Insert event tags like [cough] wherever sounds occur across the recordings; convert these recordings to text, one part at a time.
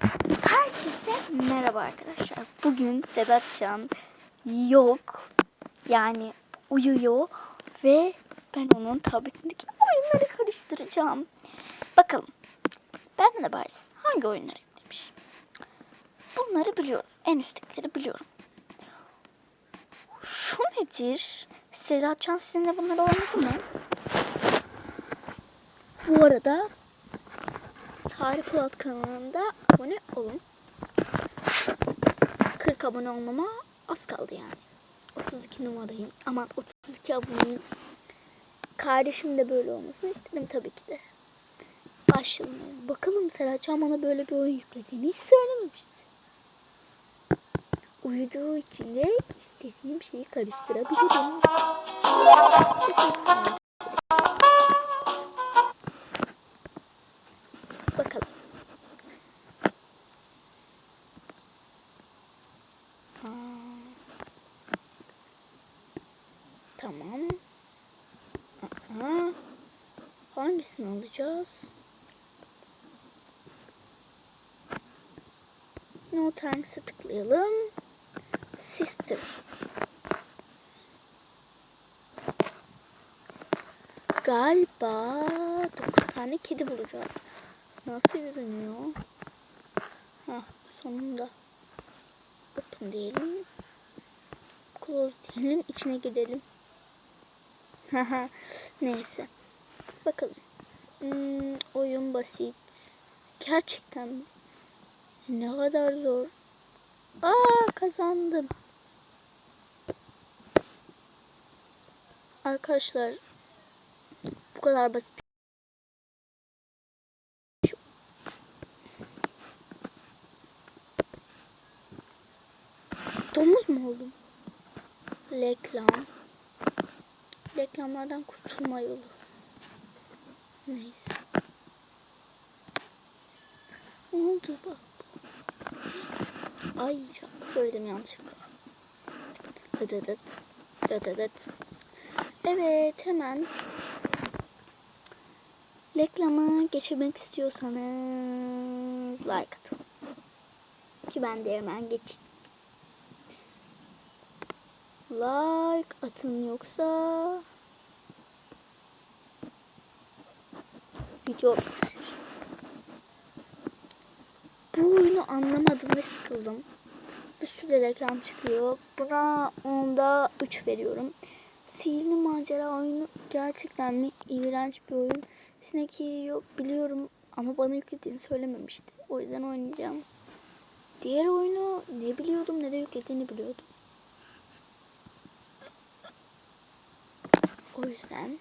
Herkese merhaba arkadaşlar. Bugün Sedat Can yok. Yani uyuyor ve ben onun tabletindeki oyunları karıştıracağım. Bakalım. Ben de Baris hangi oyunları eklemiş? Bunları biliyorum. En üsttekileri biliyorum. Şu nedir? Sedat Can sizinle bunları oynadı mı? Bu arada Tarih Polat kanalında abone olun. 40 abone olmama az kaldı yani. 32 numarayım. Aman 32 aboneyim. Kardeşim de böyle olmasını istedim tabii ki de. Başlayalım. Bakalım Serhatcan bana böyle bir oyun yüklediğini hiç söylememişti. Uyuduğu için de istediğim şeyi karıştırabilirim. Hangisini alacağız? No Thanks'e tıklayalım. Sister. Galiba 9 tane kedi bulacağız. Nasıl yürünüyor? Ha sonunda. Open diyelim. Close diyelim. içine girelim. Haha [laughs] neyse. Bakalım. Hmm, oyun basit. Gerçekten mi? Ne kadar zor. Aa kazandım. Arkadaşlar bu kadar basit Domuz mu oldum? Reklam. Reklamlardan kurtulma yolu. Neyse. Ne oldu bak. Ay şarkı söyledim yanlışlıkla. Dıdıdıt. Dıdıdıt. Evet hemen reklama geçirmek istiyorsanız like atın. Ki ben de hemen geçeyim. like atın yoksa video. Bu oyunu anlamadım ve sıkıldım. Bir sürü reklam çıkıyor. Buna onda 3 veriyorum. Sihirli macera oyunu gerçekten mi? İğrenç bir oyun. Sinek yok biliyorum ama bana yüklediğini söylememişti. O yüzden oynayacağım. Diğer oyunu ne biliyordum ne de yüklediğini biliyordum. O yüzden.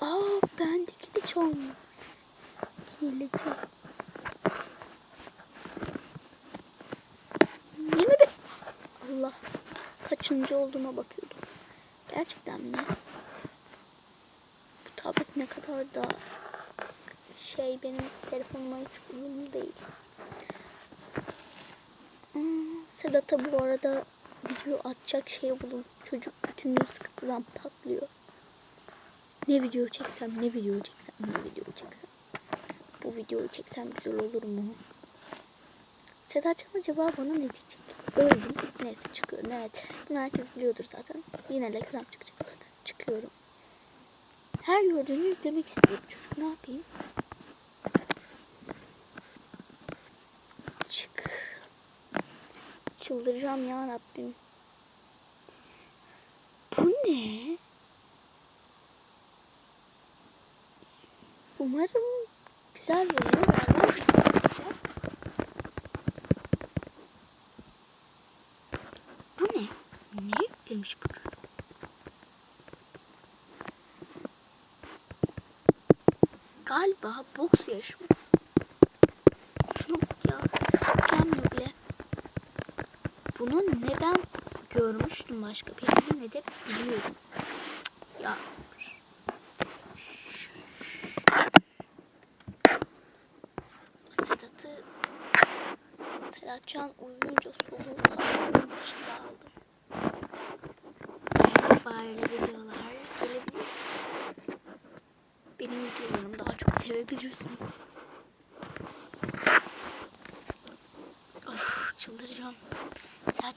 Aa bendeki de çalmıyor. Hileci. Yine bir... Allah. Kaçıncı olduğuma bakıyordum. Gerçekten mi? Bu tablet ne kadar da şey benim telefonuma hiç uyumlu değil. Hmm, Sedat'a bu arada video atacak şey bulun. Çocuk bütün gün sıkıntıdan patlıyor. Ne video çeksem, ne video çeksem, ne video çeksem. Bu videoyu çeksem güzel olur mu? Sedatcan acaba bana ne diyecek? Öldüm. Neyse çıkıyorum. Evet. Bunu herkes biliyordur zaten. Yine reklam çıkacak zaten. Çıkıyorum. Her gördüğünü yüklemek istiyorum çocuk. Ne yapayım? Çık. Çıldıracağım ya Rabbim. Bu ne? Umarım güzel bir. Bu ne? Ne yüklemiş bu çocuk? Galiba boks yarışması. Bak ya. Gelmiyor bile. Bunu ne ben görmüştüm başka bir yerde ne de biliyorum. Cık, Ya sabır. Sedat'ı Sedatcan uyuyunca soluğu ağzının içinde aldım. Böyle videolar gelebilir. Benim videolarımı daha çok sevebilirsiniz.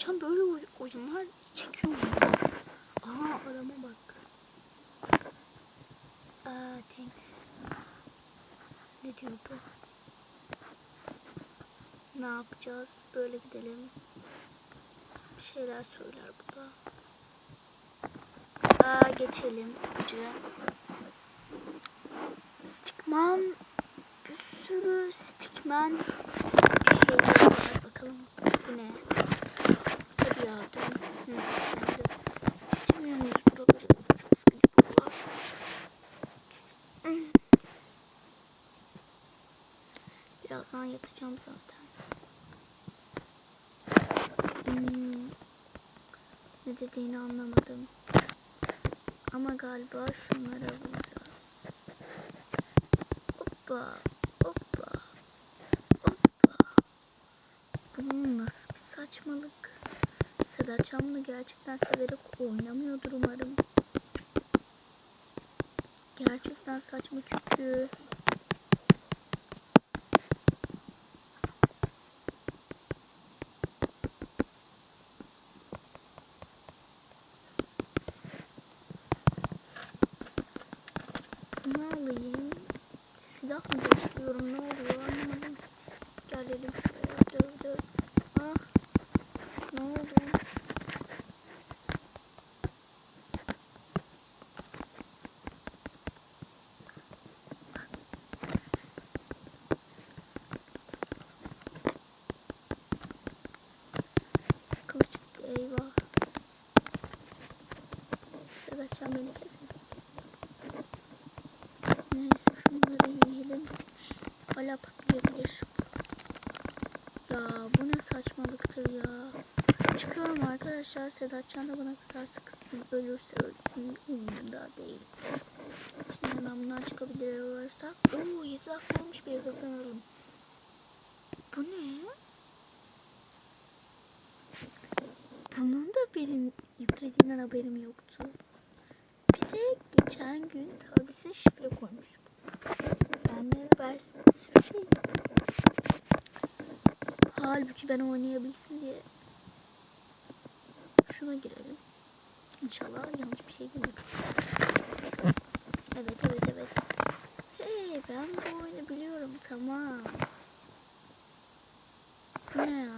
Sedatcan böyle oy- oyunlar çekiyor mu? Aha adama bak. Aa thanks. Ne diyor bu? Ne yapacağız? Böyle gidelim. Bir şeyler söyler bu da. Aa geçelim sıkıcı. Stickman bir sürü stickman bir şeyler var. Bakalım bu ne? Hadi ya dön. Hı. Birazdan yatacağım zaten. Hmm. Ne dediğini anlamadım. Ama galiba şunlara vuracağız. Hoppa, hoppa, hoppa. Bu nasıl bir saçmalık? Can bunu gerçekten severek oynamıyordur umarım. Gerçekten saçma çünkü. Ne alayım? Silah mı başlıyorum? Ne oluyor anlamadım. Gelelim şuraya. Döv döv. Ah. Ne oldu? Kılıç gitti eyvah. Sedatcan beni kesin. Neyse şunları yiyelim. Hala patlayabilir. Ya bu ne saçmalıktır ya. Çıkıyorum arkadaşlar. Sedatcan da bana kızarsa kızsın. Ölürse ölsün. Umurumda değil. Şimdi hemen bundan çıkabilir olursak. Oo 7 dakika olmuş bir hızlanalım. Bu ne? Bunun da benim yüklediğinden haberim yoktu. De geçen gün tabisine şifre koymuş. Benden habersiz bir sürü şey. Halbuki ben oynayabilsin diye. Şuna girelim. İnşallah yanlış bir şey değil. Evet evet evet. Hey ben bu oyunu biliyorum tamam. Ne ya?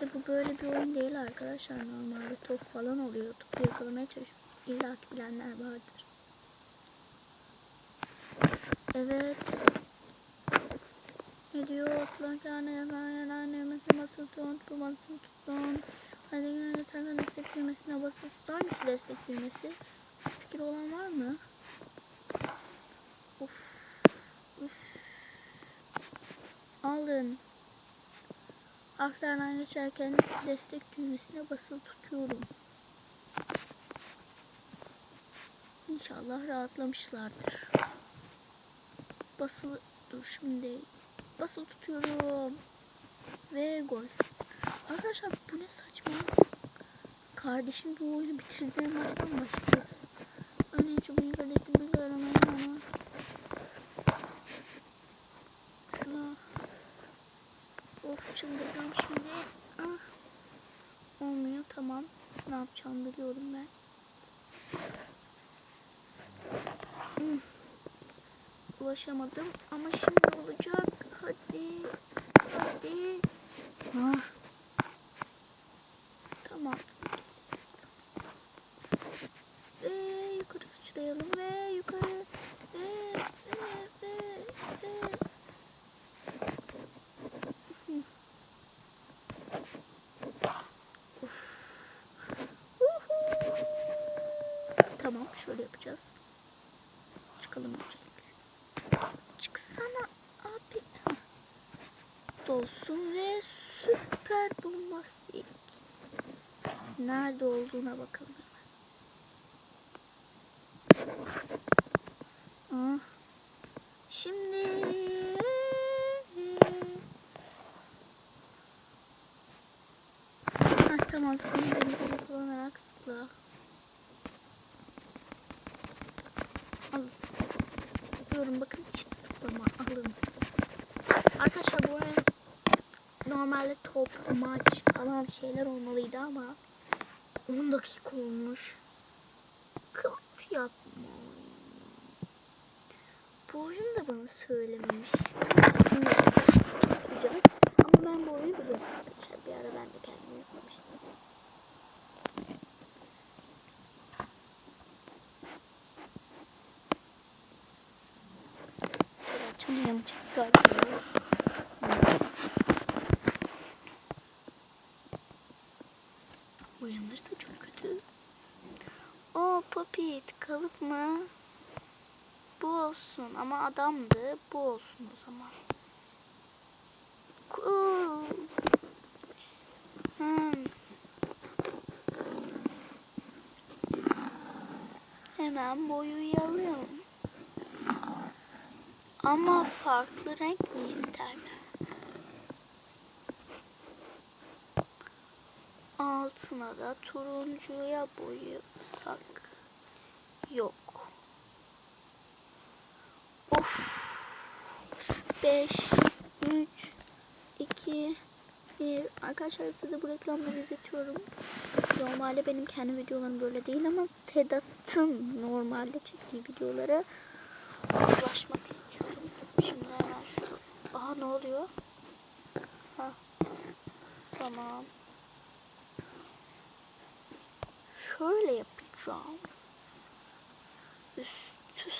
Tabi bu böyle bir oyun değil arkadaşlar. Normalde top falan oluyor. Topu yakalamaya çalışıyoruz. İlla bilenler vardır. Evet. Ne diyor? Atlarken yakan yemesi basılı tut. Bu basılı tutun. Hadi günün yeterli destek bilmesine basılı tut. Hangisi destek bilmesi? Fikir olan var mı? Uf. Uf. Alın. Harflerden geçerken destek düğmesine basılı tutuyorum. İnşallah rahatlamışlardır. Basılı dur şimdi. Basılı tutuyorum. Ve gol. Arkadaşlar bu ne saçma. Kardeşim bu oyunu bitirdiği maçtan başlıyor. Örneğin şu bilgi ödettim bilgi aramayı ama. Şuna. Of çıldıracağım şimdi. Ah. Olmuyor tamam. Ne yapacağımı biliyorum ben. Hmm. Ulaşamadım ama şimdi olacak. Hadi. Hadi. Ah. Tamam. Ve yukarı sıçrayalım ve yukarı ve ve ve ve Of. Uhu. Tamam şöyle yapacağız. Çıkalım öncelikle. Çıksana abi. Dolsun ve süper bombastik. Nerede olduğuna bakalım hemen. Ah. Heh, tamam zıplama denizleri kullanarak zıpla. Al. Zıplıyorum bakın çift zıplama alın. Arkadaşlar bu arada normalde top, maç falan şeyler olmalıydı ama 10 dakika olmuş. Kılıf yapma. Bu oyunu da bana. Güzel. Ama ben bu oyunu biliyorum. Bir ara ben de kendim yapmıştım. Serhat'cığım yanacak galiba. Uyanırsa çok kötü. O Popit kalıp mı? Bu olsun ama adamdı. Bu olsun o zaman. Cool. Hmm. Hemen boyayalım. Ama farklı renk mi isterler? Altına da turuncuya boyasak. Yok. Of. 5 3 2 1 Arkadaşlar size bu reklamları izletiyorum. Normalde benim kendi videolarım böyle değil ama Sedat'ın normalde çektiği videolara ulaşmak istiyorum. Şimdi hemen şu. Aha ne oluyor? Ha. Tamam. Şöyle yapacağım.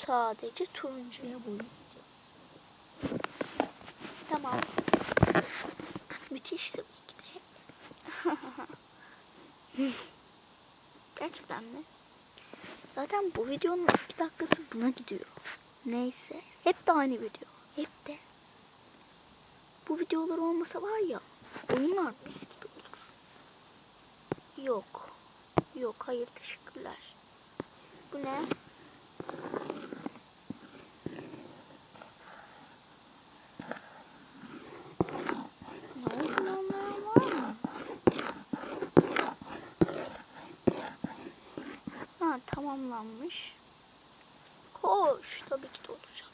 Sadece turuncuya boyayacağım. Tamam. Müthiş tabii ki de. [laughs] Gerçekten mi? Zaten bu videonun iki dakikası buna gidiyor. Neyse. Hep de aynı video. Hep de. Bu videolar olmasa var ya oyunlar mis gibi olur. Yok. Yok hayır teşekkürler. Bu? Ne oldu lan var mı? Ha tamamlanmış. Hoş tabii ki de olacak.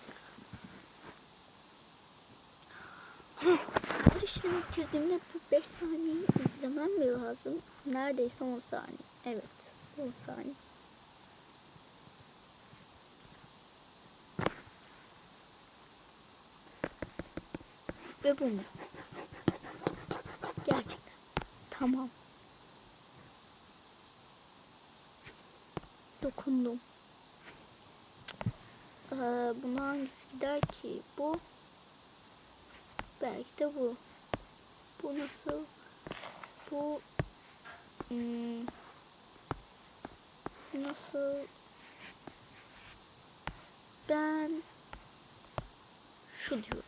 Her işlemi bitirdiğimde bu 5 saniyeyi izlemem mi lazım? Neredeyse 10 saniye. Evet 10 saniye. Ve bu mu? Gerçekten. Tamam. Dokundum. Ee, buna hangisi gider ki? Bu. Belki de bu. Bu nasıl? Bu. Hmm, nasıl? Ben şu diyorum.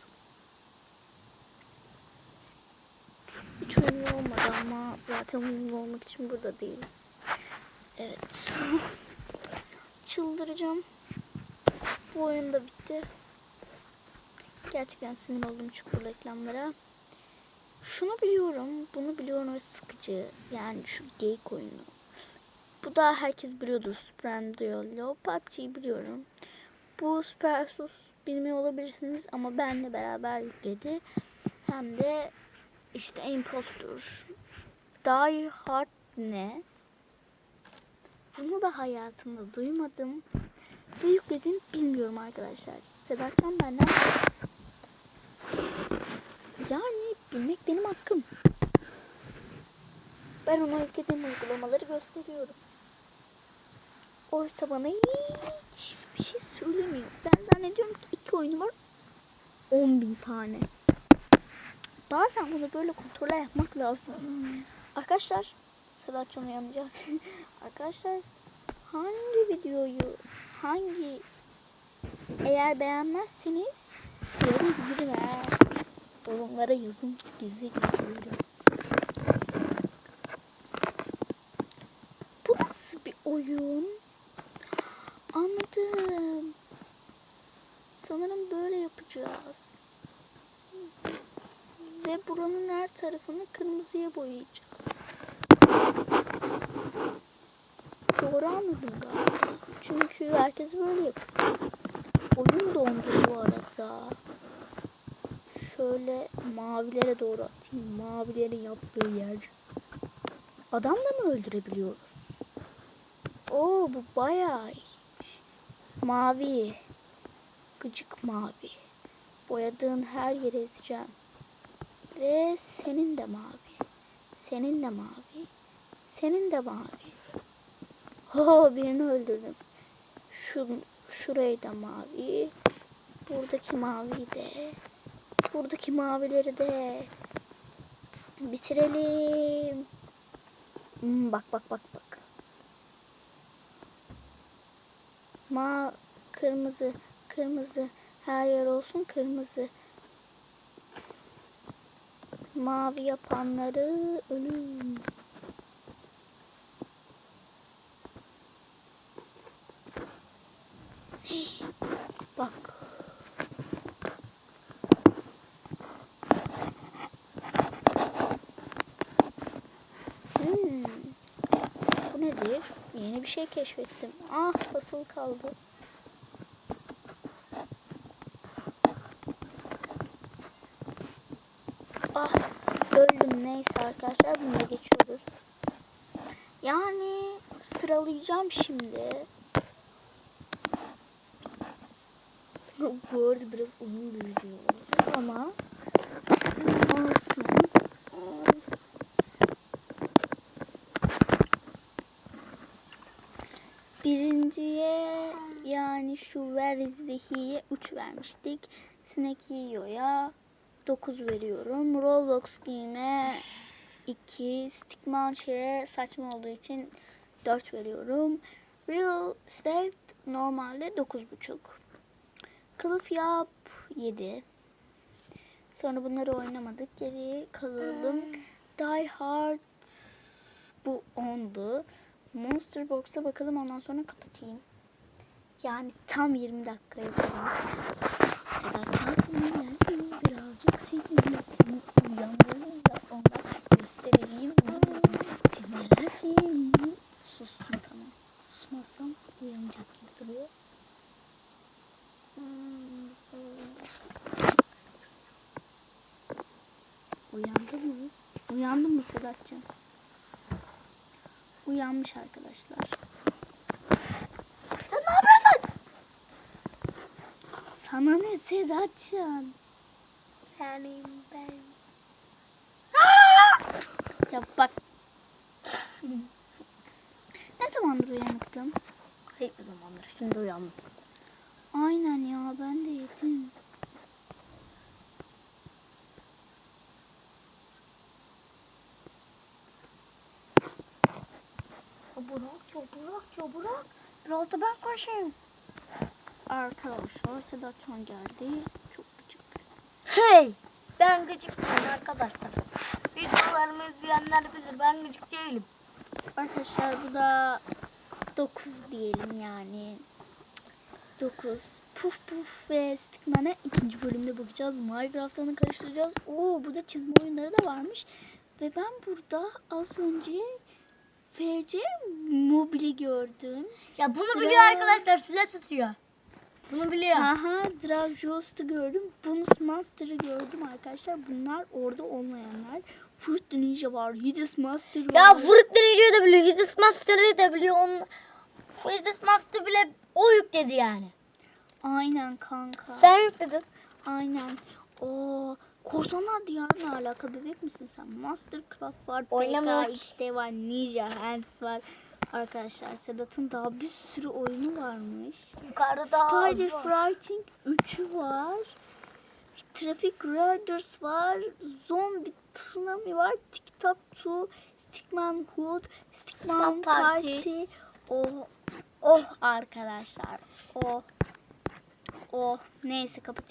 Hiç uyumlu olmadı ama zaten uyumlu olmak için burada değil. Evet. [laughs] Çıldıracağım. Bu oyun da bitti. Gerçekten sinir oldum bu reklamlara. Şunu biliyorum, bunu biliyorum ve sıkıcı. Yani şu geyik oyunu. Bu da herkes biliyordur. Super Duelo. PUBG'yi biliyorum. Bu Super Sus bilmiyor olabilirsiniz ama benle beraber yükledi. Hem de işte Impostor. Die Hard ne? Bunu da hayatımda duymadım. Ve yükledim bilmiyorum arkadaşlar. Sedat'tan benden yani bilmek benim hakkım. Ben ona yüklediğim uygulamaları gösteriyorum. Oysa bana hiç bir şey söylemiyor. Ben zannediyorum ki iki oyunu var. 10 bin tane. Bazen bunu böyle kontrol yapmak lazım. Arkadaşlar Sıra çok yanacak. [laughs] Arkadaşlar hangi videoyu hangi eğer beğenmezseniz silerim giderim ha. Yorumlara yazın gizli gizli. Bu nasıl bir oyun? Anladım. Sanırım böyle yapacağız. Ve buranın her tarafını kırmızıya boyayacağız. Doğru anladım galiba. Çünkü herkes böyle yapıyor. Oyun dondu bu arada. şöyle mavilere doğru atayım. Mavilerin yaptığı yer. Adam da mı öldürebiliyoruz? Oo bu bayağı. Mavi. Gıcık mavi. Boyadığın her yere ezeceğim. Ve senin de mavi. Senin de mavi. Senin de mavi. Ho birini öldürdüm. Şu, şurayı da mavi. Buradaki mavi de. Buradaki mavileri de. Bitirelim. Hmm, bak bak bak bak. Ma kırmızı kırmızı her yer olsun kırmızı. Mavi yapanları ölüm. Bak. Hmm. Bu nedir? Yeni bir şey keşfettim. Ah basılı kaldı. Ah öldüm neyse arkadaşlar bunu geçiyoruz. Yani sıralayacağım şimdi. Bu arada biraz uzun bir video olacak ama olsun. Birinciye yani şu Verizdehi'ye 3 vermiştik. Snakeyo'ya 9 veriyorum. Roblox Game'e 2. Stickmanshare saçma olduğu için 4 veriyorum. Real Estate normalde 9.5. Kılıf yap 7. Sonra bunları oynamadık. Geriye kalalım. Die Hard bu 10'du. Monster Box'a bakalım ondan sonra kapatayım. Yani tam 20 dakika yapalım. Sedat sinirlensin birazcık sinirlensin. Uyandırın da ondan göstereyim. Sinirlensin. Sustum tamam. Susmasam uyanacak gibi duruyor. Uyandı mı? Uyandı mı Sedat'cığım? Uyanmış arkadaşlar. Sen ne yapıyorsun? Sana ne Sedat'cığım? Senin ben. Ya bak. [laughs] ne zamandır uyanıktım? Hayır zamandır. Şimdi uyandım. Aynen ya ben de yedim. Burak ya Burak ya Burak. Biraz da ben koşayım. Arkadaşlar Sedat şu an geldi. Çok gıcık. Hey! Ben gıcık değilim arkadaşlar. Videolarımı izleyenler bilir ben gıcık değilim. Arkadaşlar bu da 9 diyelim yani. 9. Puf puf ve Stickman'e ikinci bölümde bakacağız. Minecraft'ını karıştıracağız. Oo burada çizme oyunları da varmış. Ve ben burada az önce FC Mobile gördüm. Ya bunu Sıra- biliyor arkadaşlar size satıyor. Bunu biliyor. Aha Drav Jost'u gördüm. Bonus Master'ı gördüm arkadaşlar. Bunlar orada olmayanlar. Fruit Ninja var. Hidden Master var. Ya Fruit Ninja'yı da biliyor. Hidis Master'ı da biliyor. Onun... Hidis Master bile o yükledi yani. Aynen kanka. Sen yükledin. Aynen. O Korsanlar Diyarı'na alaka bebek misin sen? Mastercraft var. PKXD var, Ninja Hands var. Arkadaşlar Sedat'ın daha bir sürü oyunu varmış. Yukarıda daha Spider. Fighting 3'ü var. Traffic Riders var. Zombie Tsunami var. TikTok 2, Stickman Hood, Stickman Stickman Party. Party. Oh, oh arkadaşlar. Oh. Oh. Neyse kapatıyorum.